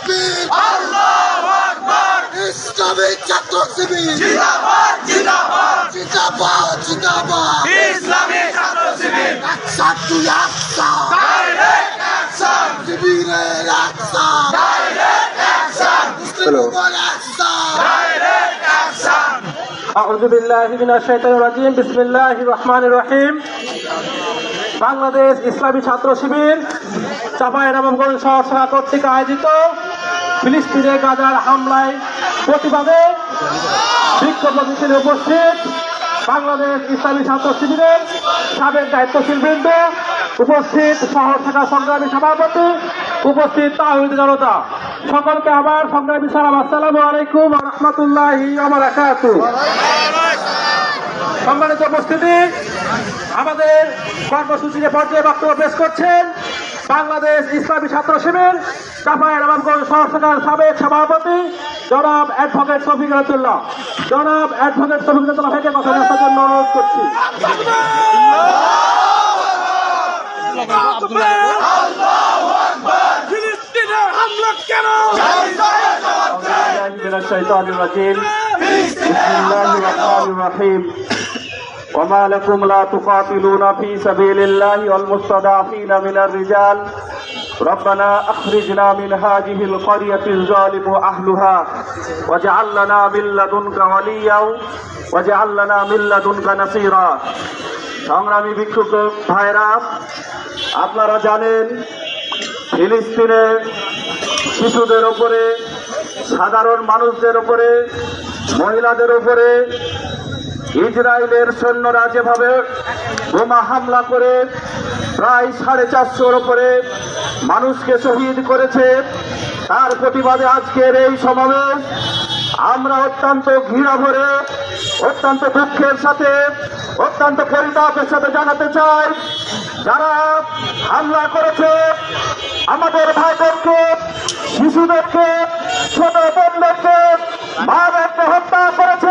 তাকবীর আল্লাহু আকবার ইসলামী ছাত্র শিবির জিন্দাবাদ জিন্দাবাদ জিন্দাবাদ জিন্দাবাদ ইসলামী ছাত্র শিবির একসাথ তুই একসাথ ডাইরেক্ট অ্যাকশন শিবিরের একসাথ ডাইরেক্ট অ্যাকশন মুসলিম উম্মার একসাথ ডাইরেক্ট অ্যাকশন أعوذ بالله من الشيطان الرجيم بسم الله الرحمن الرحيم বাংলাদেশ ইসলামী ছাত্র শিবির চাপাই নবাবগঞ্জ শহর শাখা কর্তৃক আয়োজিত ফিলিস্তিনে গাজার হামলায় প্রতিবাদে বিক্ষোভ মিছিলে উপস্থিত বাংলাদেশ ইসলামী ছাত্র শিবিরের সাবেক দায়িত্বশীল বৃন্দ, উপস্থিত শহর থাকা সংগ্রামী সভাপতি, উপস্থিত তাহিদ জনতা। সকলকে আবার সংগ্রামী সালাম, আসসালামু আলাইকুম রহমতুল্লাহি আমার সম্মানিত উপস্থিতি, আমাদের কর্মসূচিতে পর্যায়ে বক্তব্য পেশ করছেন বাংলাদেশ ইসলামী ছাত্র শিবির চাপাই রামগঞ্জ শহর শাখার সাবেক সভাপতি জনাব অ্যাডভোকেট শফিক রাতুল্লাহ জনাব অ্যাডভোকেট শফিক রাতুল্লাহ থেকে কথা বলার জন্য অনুরোধ করছি ফিলিস্তিনের হামলা কেন من الشيطان الرجيم بسم الله الرحمن الرحيم وما لكم لا تقاتلون في سبيل الله والمستضعفين من الرجال ربنا أخرجنا من هذه القرية الظالم أهلها واجعل لنا من لدنك وليا واجعل لنا من لدنك نصيرا সংগ্রামী বিক্ষুব্ধ ভাইরা আপনারা জানেন ফিলিস্তিনে শিশুদের উপরে সাধারণ মানুষদের উপরে মহিলাদের উপরে ইসরায়েলের সৈন্যরা যেভাবে বোমা হামলা করে প্রায় সাড়ে চারশোর উপরে মানুষকে শহীদ করেছে, তার প্রতিবাদে আজকের এই সমাবেশ। আমরা অত্যন্ত ঘৃণা ভরে, অত্যন্ত দুঃখের সাথে, অত্যন্ত পরিতাপের সাথে জানাতে চাই, যারা হামলা করেছে, আমাদের ভাই ভাইদেরকে, শিশুদেরকে, ছোট বোনদেরকে মাদেরকে হত্যা করেছে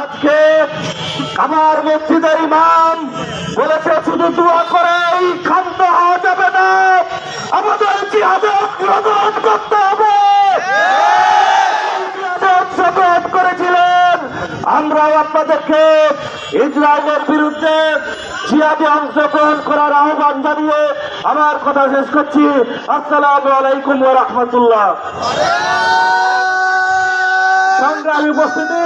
আজকে আমার মসজিদের ইমাম বলেছে, শুধু দোয়া করেই ক্ষান্ত হওয়া যাবে না। আমাদের জিহাদে অগ্রগণ করতে ইসরায়েলের বিরুদ্ধে জিহাদে অংশগ্রহণ করার আহ্বান জানিয়ে আমার কথা শেষ করছি। আসসালামু আলাইকুম রাহমাতুল্লাহ। সংগ্রামী উপস্থিতি।